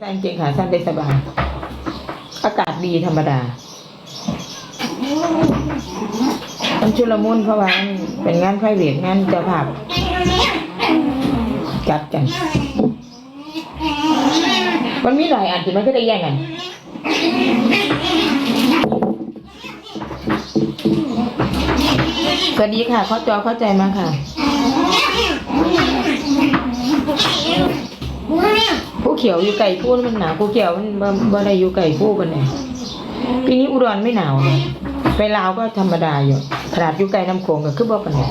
ใส่กางเกงขาสั้นได้สบายอากาศดีธรรมดา มันชุลมุนเพราะว่ามันเป็นงานไพรเวทงานเจ้าภาพจัดกัน มันมีหลายอันที่มันก็ได้แย่งกันสวัสดีค่ะเข้าจอเข้าใจมาค่ะ ผู้เขียวอยู่ไก่ผู้มันหนาวผู้เขียวมันบ่บ่ได้อยู่ไก่ผู้กันเลยปีนี้อุดรไม่หนาวเลยไปลาวก็ธรรมดาอยู่ขนาดอยู่ไก่น้ำโขงก็คือบ่ปานใด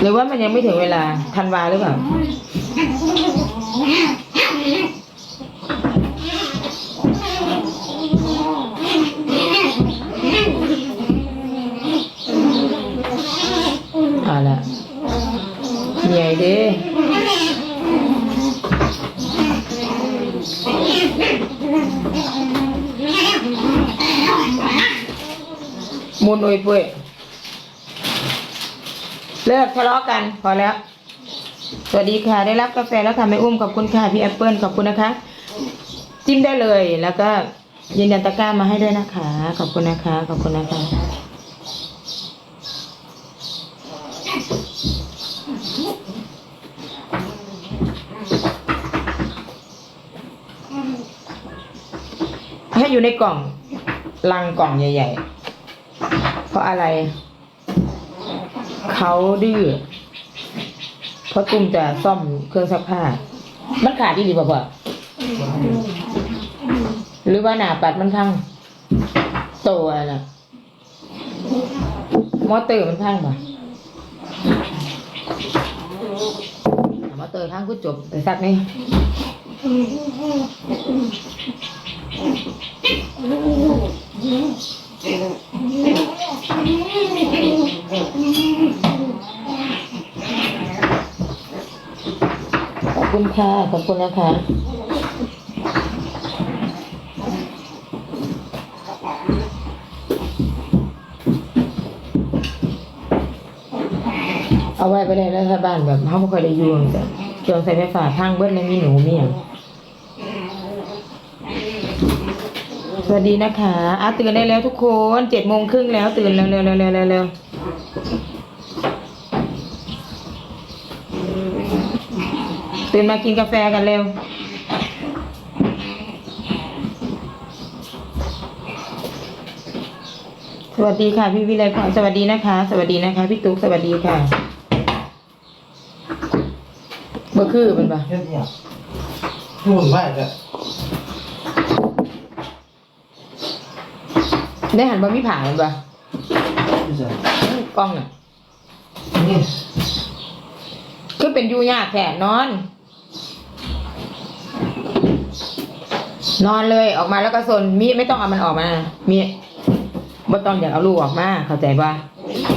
หรือว่ามันยังไม่ถึงเวลาธันวาหรือเปล่า มุนอุยปุยเลิกทะเลาะกันพอแล้ว สวัสดีค่ะ ได้รับกาแฟแล้วค่ะแม่อุ้มขอบคุณค่ะพี่แอปเปิลขอบคุณนะคะ จิ้มได้เลยแล้วก็ยืนยันตะกร้ามาให้ด้วยนะคะ ขอบคุณนะคะ ขอบคุณนะคะ ให้อยู่ในกล่องลังกล่องใหญ่ ๆ เพราะอะไร เขาดื้อเพราะตุ้มจะซ่อมเครื่องซักผ้า มันขาดที่ดีป่ะพ่อหรือว่าหนาปัดมันพังโตอะไรนะมอเตอร์มันพังป่ะมอเตอร์พังก็จบไปซักนี่ ขอบคุณค่ะ ขอบคุณนะคะเอาไว้ไปเลยแล้วถ้าบ้านแบบเขาไม่เคยได้อยวงแต่เครื่องใส่ไฟฟ้าพังเบิ้ลไม่มีหนูมีอย่าง สวัสดีนะคะอาตื่นได้แล้วทุกคนเจ็ดโมงครึ่งแล้วตื่นเร็วเร็วเร็วเร็วเร็วเร็วตื่นมากินกาแฟกันเร็วสวัสดีค่ะพี่วิไลพรสวัสดีนะคะ สวัสดีนะคะ พี่ตุ๊กสวัสดีค่ะเบอร์คือเป็นปะเฮ็ดเนี่ยหุ่นไหวเลย ได้หันบะมีผ่าเป็นปะพี่เสือกล้องน่ะนี่คือเป็นอยูยากแค่นอน นอนเลยออกมาแล้วก็ซนมีไม่ต้องเอามันออกมานะมีบ่ต้องอยากเอาลูกออกมา เข้าใจป่ะ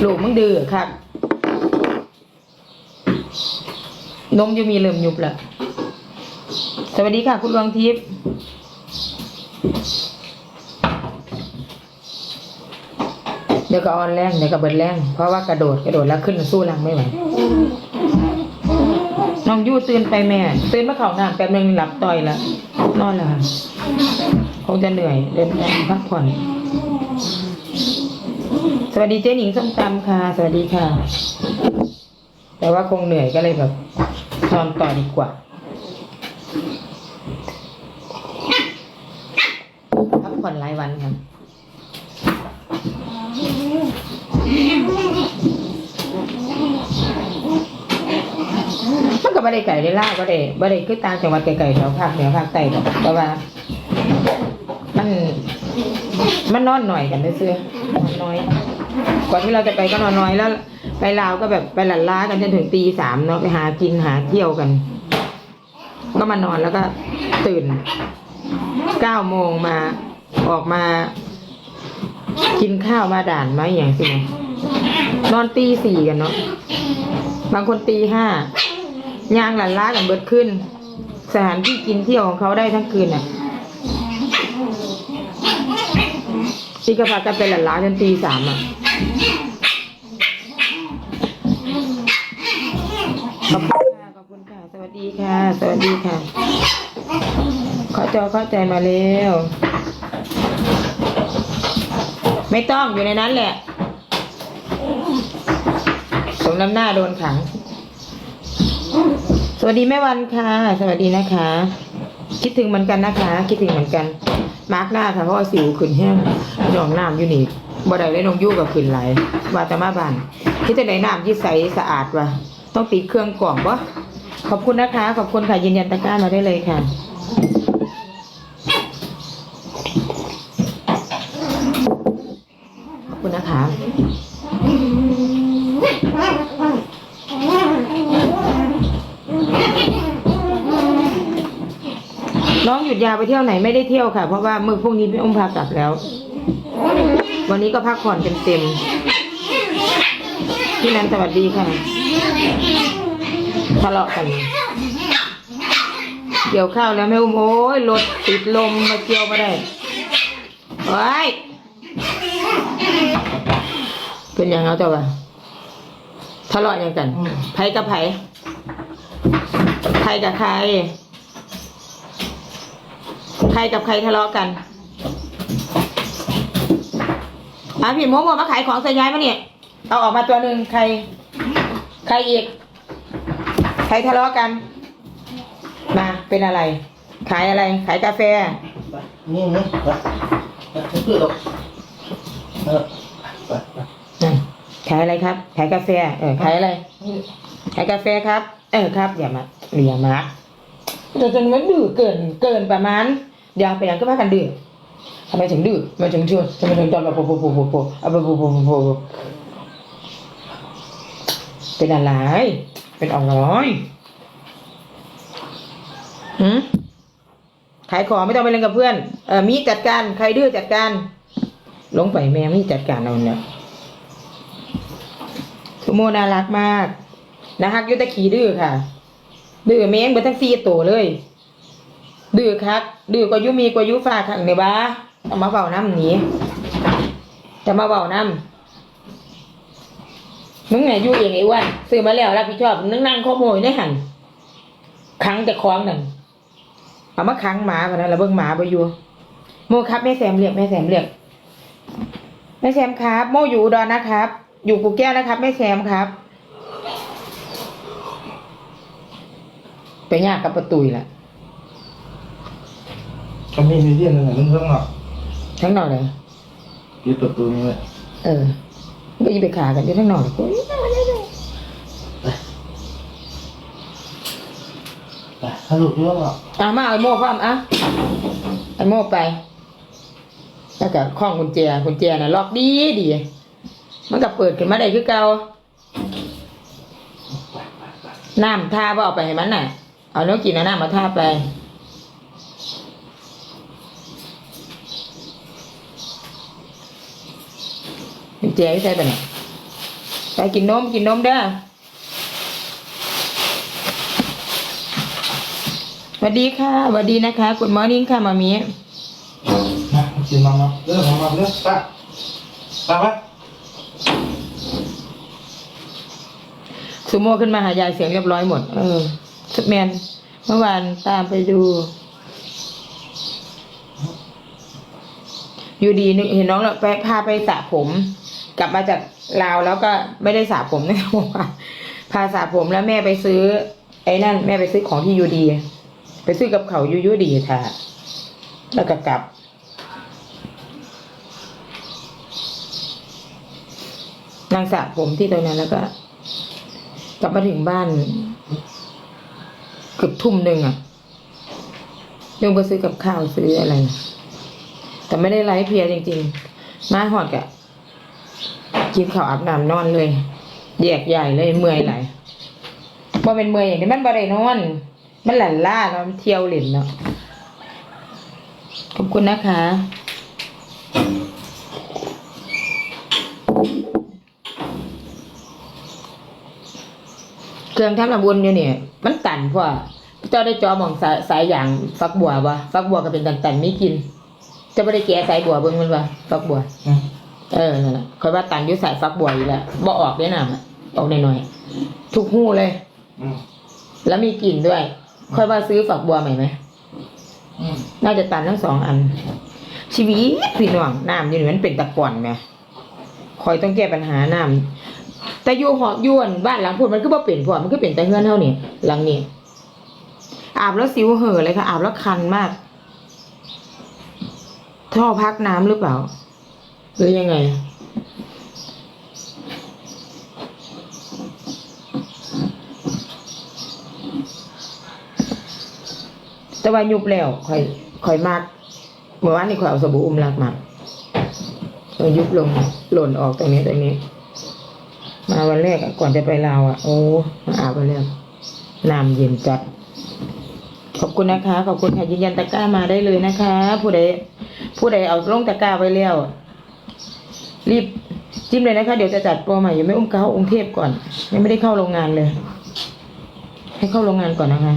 ลูกมึงดื้อครับนมจะมีเริ่มยุบแล้ว สวัสดีค่ะ คุณดวงทิพย์ เดี๋ยวก็ออนแรงเดี๋ยวก็เบิดแรง เพราะว่ากระโดดกระโดดแล้วขึ้นสู้รังไม่ไหวน้องยู่ตื่นไปแม่ตื่นมาเข้าน้ำแป๊บนึงหลับต่อยล้วนอนแล้วค่ะคงจะเหนื่อยเดินทางพักผ่อน สวัสดีเจ๊หนิงส้มตำค่ะ สวัสดีค่ะ แต่ว่าคงเหนื่อยก็เลยแบบนอนต่อดีกว่าพักผ่อนหลายวันค่ะ ก็ไม่ได้ไก่ได้ล่าก็ได้ไม่ได้คือต่างจังหวัดไกลๆแถวภาคเหนือภาคใต้หรอกแต่ว่า มัน มันนอนหน่อยกันเซื่อนอนน้อย กว่าที่เราจะไปก็นอนน้อยแล้ว ไปลาวก็แบบไปหลั่นล้ากันจนถึงตีสามเนาะไปหากินหาเที่ยวกัน ก็มานอนแล้วก็ตื่นเก้าโมงมาออกมา กินข้าวมาด่านมาอย่างสินะนอนตีสี่กันเนาะบางคนตีห้า ย่างหลั่นล้ากันเบิดขึ้น สถานที่กินเที่ยวของเขาได้ทั้งคืนอะที่กระพากันไปหลั่นล้าจนตีสามอะขอบคุณค่ะขอบคุณค่ะ สวัสดีค่ะ สวัสดีค่ะ ขอจอเข้าใจมาเร็ว ไม่ต้องอยู่ในนั้นแหละ สมน้ำหน้าโดนขัง สวัสดีแม่วันค่ะ สวัสดีนะคะ คิดถึงเหมือนกันนะคะ คิดถึงเหมือนกัน มาร์กหน้าค่ะเพราะว่าสิวขึ้นแห้งหยองน้ำอยู่นี่บ่ได้เลยนงยู่กับขึ้นไหลายว่าแต่มาบ้านคิดจะไหนน้ำที่ใสสะอาดวะต้องติดเครื่องกล่องปะขอบคุณนะคะ ขอบคุณค่ะยืนยันตะกร้ามาได้เลยค่ะ ขอบคุณนะคะ น้องหยุดยาวไปเที่ยวไหนไม่ได้เที่ยวค่ะ เพราะว่ามือพรุ่งนี้พี่อุ้มพากลับแล้ว วันนี้ก็พักผ่อนเต็มๆพี่นันสวัสดีค่ะทะเลาะกัน เกี่ยวข้าวแล้วแม่อุ้มโอ้ยรถติดลมมาเกี่ยวมาได้โอ้ยเป็นยังเอาเจ้าวะทะเลาะยังกันไผกับไผใครกับใคร ใครกับใครทะเลาะกันอะพี่โมโมมาขายของใส่ย้ายมาเนี่ย เอาออกมาตัวหนึ่งใคร ใครอีก ใครทะเลาะกัน มาเป็นอะไร ขายอะไร ขายกาแฟ นี่นี่ไปไปไม่เพื่อหรอกเออไปไปขายอะไรครับ ขายกาแฟ เออ ขายอะไร ขายกาแฟครับ เออครับ อย่ามาอย่ามาแต่จนมันดื้อเกิน เกินประมาณ ยวไปยังก็พากันดื้อทำไมถึงดื้อทำไมถึงชวนทำไมถึงตอนแบบโผล่โผล่โผล่โผล่โผล่เอาไปโผล่โผล่โผล่โผล่เป็นอะไรเป็นอะไรหืมขายของไม่ต้องไปเล่นกับเพื่อน เออมีจัดการ ใครดื้อจัดการ ลงไปแม่มีจัดการเอาเนี่ยสุโมน่ารักมากนะฮักยุตะขีดื้อค่ะ ดื้อแมงเบิดทั้งสี่ตัวเลย ดื้อคักดื้อกว่ายุมีกว่ายุฟ้าขังในบ้าเอามาเบาน้ำหนีจะมาเบาน้ำมึงไงยู่เองไอ้วันซื้อมาแล้วรับผิดชอบนึงนั่งขโมยในหันขังแต่คล้องหนั่นเอามาขังหมาพะนะแล้วเบิ่งหมาไปอยู่โมครับแม่แซมเรียกแม่แซมเรียกแม่แซมครับ โมอยู่ดอนนะครับ อยู่กูแก้วนะครับแม่แซมครับ ไปยากกับประตูแหละ ก็มีมีเรื่องหนึ่งมึงเพิ่งหรอกทั้งนอกเลย ยึดประตูนี่ไว้เออก็ยิงไปขากันอยู่ทั้งนอกเลยกูไปสรุปด้วยหรอกอะมาเอาไอ้โม่พร้อมอะไอ้โม่ไป แล้วก็คล้องกุญแจกุญแจน่ะล็อกดีดี มันก็เปิดขึ้นมาได้คือเก่าน้ำทาบ่เอาไปให้มันน่ะ เอาเนื้อกินเอาน้ำมาทาไป กุญแจที่ใส่ไปไหนไปกินนมกินนมเด้อสวัสดีค่ะสวัสดีนะคะกุดมอร์นิ่งค่ะมามีมากินมามาเรื่องของมาเรื่องไปไปไปซูโม่ขึ้นมาหายายเสียงเรียบร้อยหมด เออสุดแมนเมื่อวานตามไปดู อยู่ดีนึกเห็นน้องเราไปพาไปสระผม กลับมาจากลาวแล้วก็ไม่ได้สระผมนะบอกว่าพาสระผมแล้วแม่ไปซื้อ ไอ้นั่น แม่ไปซื้อของที่ยูดี ไปซื้อกับเขายูยูดีค่ะแล้วก็กลับนางสระผมที่ตรงนั้นแล้วก็ กลับมาถึงบ้านเกือบทุ่มหนึ่งอะลงไปซื้อกับข้าวซื้ออะไร แต่ไม่ได้ไลฟ์เพียจริง ๆ มาหอดกะ กินข้าวอาบน้ำนอนเลยแยกใหญ่เลยเมื่อยไหลบ่เป็นเมื่อยอย่างนี้มันบ่ได้นอน มันหลั่นล่าเนาะเที่ยวเล่นเนาะขอบคุณนะคะ เครื่องทำน้ำวนอยู่เนี่ยมันตันเพราะว่าเจ้าได้จอมองสายสายอย่างฟักบัวบ่ฟักบัวก็เป็นตันๆไม่กิน จะไม่ได้แกะสายบัวเบิ่งมันบ่ฟักบัว เออนั่นแหละคอยว่าตันอยู่สายฟักบัวอยู่แล้วบ่ออกได้น่ะออกหน่อยๆทุกหู้เลย อืมแล้วมีกลิ่นด้วยค่อยว่าซื้อฝักบัวใหม่ไหม อืมน่าจะตันทั้งสองอัน ชีวิตพี่น้องน้ำอยู่นี่มันเป็นตะกอนไหมคอยต้องแก้ปัญหาน้ำแต่อยู่หอกยวนบ้านหลังพูดมันก็บ่เปลี่ยนพอมันก็เปลี่ยนแต่เฮือนเท่านี้หลังนี้อาบแล้วสิวเห่อะเลยค่ะอาบแล้วคันมากท่อพักน้ำหรือเปล่า หรือยังไง แต่ว่ายุบแล้วค่อยค่อยมากเมื่อวานนี้ค่อยเอาสบู่อุ้มรักมาเออยุบลงหล่นออกตรงนี้ตรงนี้ มาวันแรกก่อนจะไปลาวอะ โอ้มาอาบวันแรกน้ำเย็นจัด ขอบคุณนะคะ ขอบคุณค่ะยืนยันตะกร้ามาได้เลยนะคะ ผู้ใดผู้ใดเอาลงตะกร้าไว้แล้ว รีบจิ้มเลยนะคะ เดี๋ยวจะจัดโปรใหม่ยังไม่อุ้มเข้าองค์เทพก่อน ยังไม่ได้เข้าโรงงานเลย ให้เข้าโรงงานก่อนนะคะ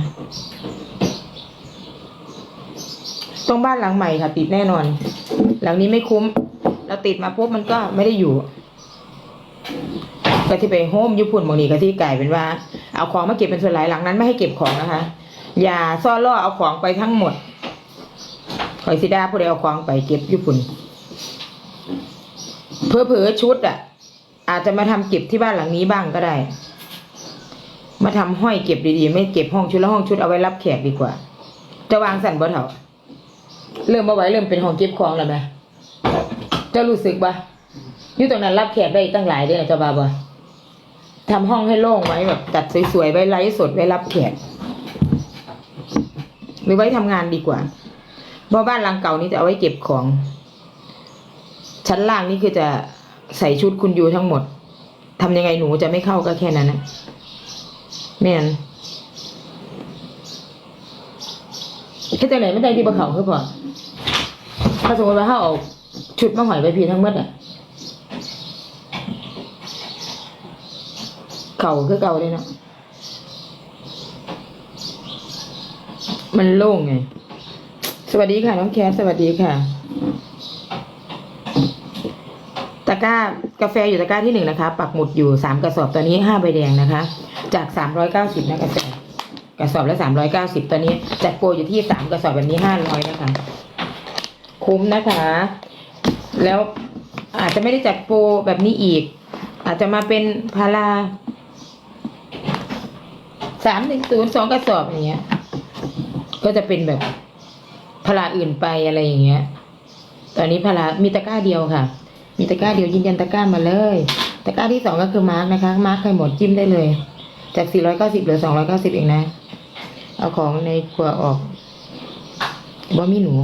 ตรงบ้านหลังใหม่ค่ะ ติดแน่นอน หลังนี้ไม่คุ้ม เราติดมาปุ๊บมันก็ไม่ได้อยู่ก็ที่ไปโฮมญี่ปุ่นบางทีก็ที่กลายเป็นว่า เอาของมาเก็บเป็นส่วนหลายหลังนั้นไม่ให้เก็บของนะคะ อย่าซ่อนล่อเอาของไปทั้งหมดคอยซิดาผู้ใดเอาของไปเก็บญี่ปุ่น เพอเพอชุดอะ อาจจะมาทำเก็บที่บ้านหลังนี้บ้างก็ได้ มาทำห้อยเก็บดีๆ ไม่เก็บห้องชุดแล้วห้องชุดเอาไว้รับแขกดีกว่า จะวางสั่นบ่เถาเริ่มมาไว้เริ่มเป็นห้องเก็บของแล้วไหมเจะรู้สึกปะอยู่ตรงนั้นรับแขกได้ตั้งหลายเดือนเจ้าบาบ่ทำห้องให้โล่งไว้แบบจัดสวยๆไว้ไลฟ์สดไว้รับแขกหรือไว้ทำงานดีกว่าเพราะบ้านหลังเก่านี้จะเอาไว้เก็บของ ชั้นล่างนี่คือจะใส่ชุดคุณยูทั้งหมดทำยังไงหนูจะไม่เข้าก็แค่นั้นนะแม่นแค่จังไหนไม่ได้ที่บะเขาคือพอถ้าสมมติว่าเขาเอาชุดมาหอยไปพีทั้งหมดอะ เข่าคือเก่าเลยเนาะมันโล่งไง สวัสดีค่ะ น้องแคสสวัสดีค่ะ ตะกร้ากาแฟอยู่ตะกร้าที่หนึ่งนะคะ ปักหมุดอยู่สามกระสอบตอนนี้ห้าใบแดงนะคะ จากสามร้อยเก้าสิบนะกาแฟกระสอบละสามร้อยเก้าสิบตอนนี้จัดโปรอยู่ที่สามกระสอบแบบนี้ห้าร้อยนะคะ คุ้มนะคะ แล้วอาจจะไม่ได้จัดโปรแบบนี้อีก อาจจะมาเป็นพาราสามหนึ่งศูนย์สองกระสอบอย่างเงี้ย ก็จะเป็นแบบพลาอื่นไปอะไรอย่างเงี้ย ตอนนี้พลามีตะกร้าเดียวค่ะ มีตะกร้าเดียวยืนยันตะกร้ามาเลย ตะกร้าที่สองก็คือมาร์กนะคะ มาร์กใครหมดจิ้มได้เลย จาก 490เหลือ 290 เองนะ เอาของในครัวออกบ่มีหนู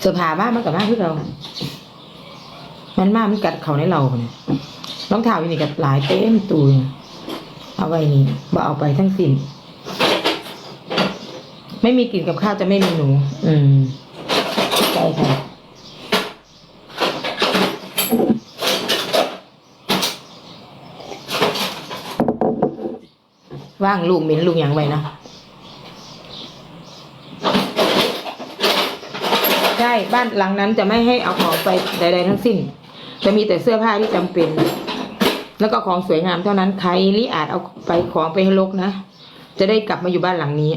เสื้อผ้าบ้านมันกับบ้านคือเรา มันมากมันกัดเขาในเราเนี่ยรองเท้าอยู่นี่กับหลายเต็มตูนเอาไว้นี่บ่เอาไปทั้งสิ้นไม่มีกลิ่นกับข้าวจะไม่มีหนู อืมใช่ค่ะ ว่างลูกเหม็นลูกอย่างไว้นะใช่บ้านหลังนั้นจะไม่ให้เอาของไปใด ๆ ทั้งสิ้น จะมีแต่เสื้อผ้าที่จำเป็น แล้วก็ของสวยงามเท่านั้นใครลิอาจเอาไปของไปให้ลกนะจะได้กลับมาอยู่บ้านหลังนี้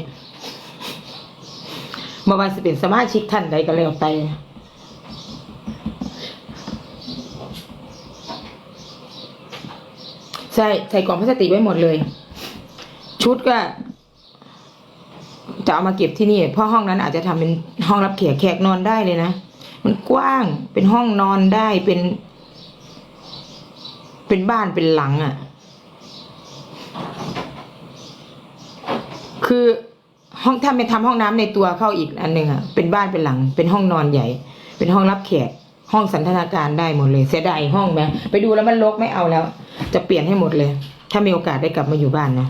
มาวันสิเป็นสมาชิกท่านใดก็แล้วแต่ใช่ใส่กล่องพลาสติกไว้หมดเลย ชุดก็จะเอามาเก็บที่นี่ เพราะห้องนั้นอาจจะทำเป็นห้องรับแขกแขกนอนได้เลยนะ มันกว้างเป็นห้องนอนได้เป็น เป็นบ้านเป็นหลังอะ่ะ คือห้องถ้าไม่ทำห้องน้ำในตัวเข้าอีกอันหนึ่งอะ่ะ เป็นบ้านเป็นหลัง เป็นห้องนอนใหญ่ เป็นห้องรับแขก ห้องสันทนาการได้หมดเลย เสียดายห้องไหมไปดูแล้วมันรกไม่เอาแล้ว จะเปลี่ยนให้หมดเลย ถ้ามีโอกาสได้กลับมาอยู่บ้านนะ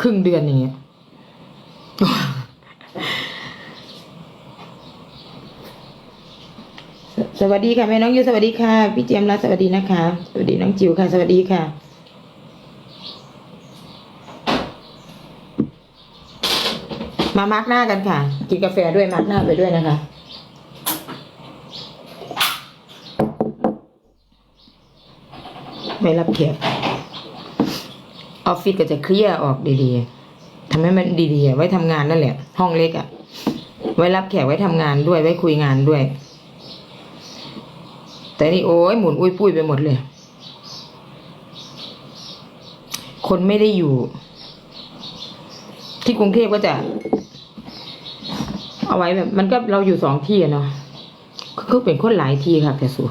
ครึ่งเดือนอย่างเงี้ยสวัสดีค่ะแม่น้องยูสวัสดีค่ะ พี่เจมส์รัตน์สวัสดีนะคะ สวัสดีน้องจิ๋วค่ะ สวัสดีค่ะ มามาร์กหน้ากันค่ะ กินกาแฟด้วยมาร์กหน้าไปด้วยนะคะไม่รับแขก ออฟฟิศก็จะเคลียร์ออกดีๆทำให้มันดีๆ ไว้ทำงานนั่นแหละ ห้องเล็กอะไว้รับแขกไว้ทำงานด้วย ไว้คุยงานด้วย แต่นี่โอ้ยหมุนอุ้ยปุ้ยไปหมดเลย คนไม่ได้อยู่ ที่กรุงเทพก็จะ เอาไว้แบบ มันก็เราอยู่สองที่เนาะคือเป็นคนหลายที่ค่ะแต่สัว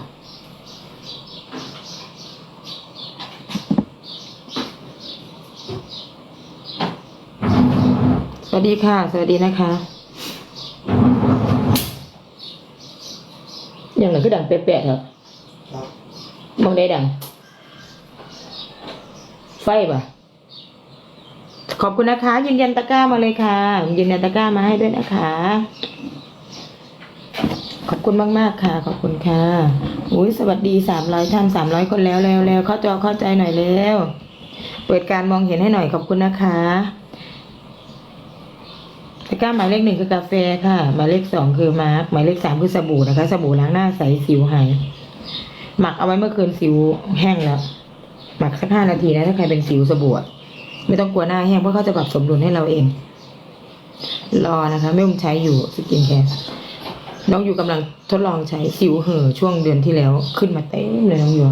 สวัส ดีค่ะ สวัสดีนะคะ อย่างหนึ่งคือดังเป๊ะๆครับครับมองได้ดัง ไฟป่ะ ขอบคุณนะคะ ยืนยันตะกร้ามาเลยค่ะ ยืนยันตะกร้ามาให้ด้วยนะคะ ขอบคุณมาก ๆ ค่ะ ขอบคุณค่ะ อุ้ยสวัสดีสามร้อยท่านสามร้อยคนแล้วแล้วแล้วเข้าจอเข้าใจหน่อยแล้ว เปิดการมองเห็นให้หน่อยขอบคุณนะคะตะกร้าหมายเลขหนึ่งคือกาแฟค่ะ หมายเลขสองคือมาร์กหมายเลขสามคือสบู่นะคะ สบู่ล้างหน้าใสสิวหาย หมักเอาไว้เมื่อคืนสิวแห้งแล้ว หมักสักห้านาทีนะถ้าใครเป็นสิวสบู่ไม่ต้องกลัวหน้าแห้งเพราะเขาจะปรับสมดุลให้เราเอง รอนะคะ ไม่อุ้มใช้อยู่สกินแคร์น้องอยู่กำลังทดลองใช้สิวเห่อช่วงเดือนที่แล้วขึ้นมาเต็มเลยน้องอยู่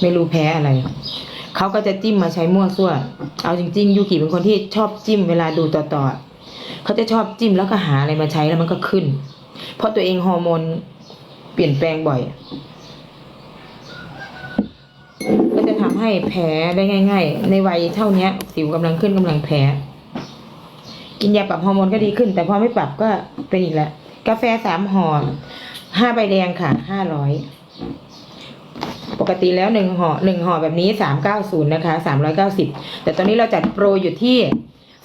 ไม่รู้แพ้อะไรเขาก็จะจิ้มมาใช้มั่วซั่ว เอาจริง ๆ ยูกิเป็นคนที่ชอบจิ้มเวลาดูต่อต่อๆ เขาจะชอบจิ้มแล้วก็หาอะไรมาใช้แล้วมันก็ขึ้น เพราะตัวเองฮอร์โมนเปลี่ยนแปลงบ่อย ก็จะทำให้แพ้ได้ง่าย ๆ ในวัยเท่าเนี้ยสิวกำลังขึ้นกำลังแพ้กินยาปรับฮอร์โมนก็ดีขึ้น แต่พอไม่ปรับก็เป็นอีกแล้วกาแฟสามห่อห้าใบแดงค่ะห้าร้อยปกติแล้วหนึ่งห่อหนึ่งห่อแบบนี้สามเก้าศูนย์นะคะสามร้อยเก้าสิบแต่ตอนนี้เราจัดโปรอยู่ที่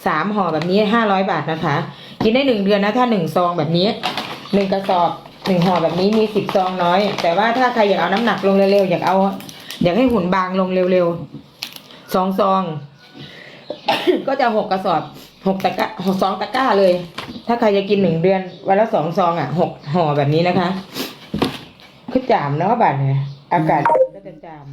สามห่อแบบนี้ห้าร้อยบาทนะคะ กินได้หนึ่งเดือนนะถ้าหนึ่งซองแบบนี้หนึ่งกระสอบหนึ่งห่อแบบนี้มีสิบซองน้อย แต่ว่าถ้าใครอยากเอาน้ำหนักลงเร็วๆอยากเอา อยากให้หุ่นบางลงเร็วๆสองซอง ก็จะหกกระสอบหกตะกร้าหกสองตะกร้าเลย ถ้าใครจะกินหนึ่งเดือนวันละสองซองอะหกห่อแบบนี้นะคะคือจามเนาะบัดเนี่ยอากาศก็จะจาม